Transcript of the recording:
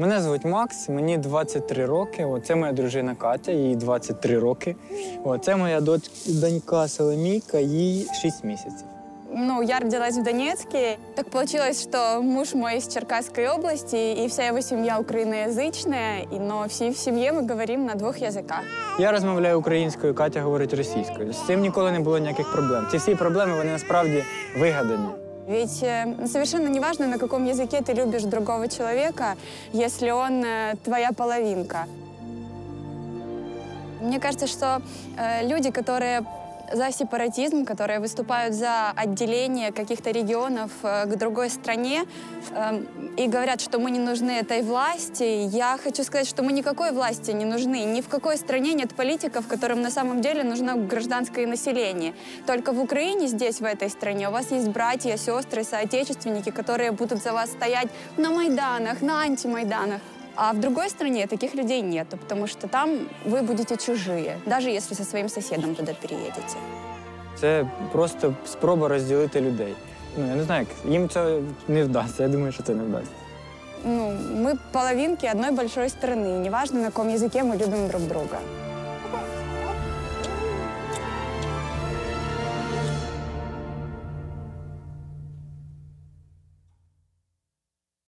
Мене звуть Макс, мені 23 роки. О, Це моя дружина Катя, їй 23 роки. О, Це моя доч... донька Соломійка, їй 6 місяців. Ну, я родилась в Донецке. Так получилось, что муж мой из Черкасской области, и вся его семья украиноязычная, и, но все в семье мы говорим на двух языках. Я розмовляю українською, Катя говорить російською. З цим ніколи не було ніяких проблем. Ці всі проблеми вони насправді вигадані. Ведь э, совершенно неважно, на каком языке ты любишь другого человека, если он э, твоя половинка. Мне кажется, что э, люди, которые за сепаратизм, которые выступают за отделение каких-то регионов э, к другой стране э, и говорят, что мы не нужны этой власти, я хочу сказать, что мы никакой власти не нужны. Ни в какой стране нет политиков, которым на самом деле нужно гражданское население. Только в Украине, здесь, в этой стране, у вас есть братья, сестры, соотечественники, которые будут за вас стоять на Майданах, на антимайданах. А в другой стране таких людей нету, потому что там вы будете чужие, даже если со своим соседом туда переедете. Це просто спроба розділити людей. Ну я не знаю, як їм це не вдасться. Я думаю, що це не вдасться. Ну, мы половинки одной большой страны, и неважно, на каком языке мы любим друг друга.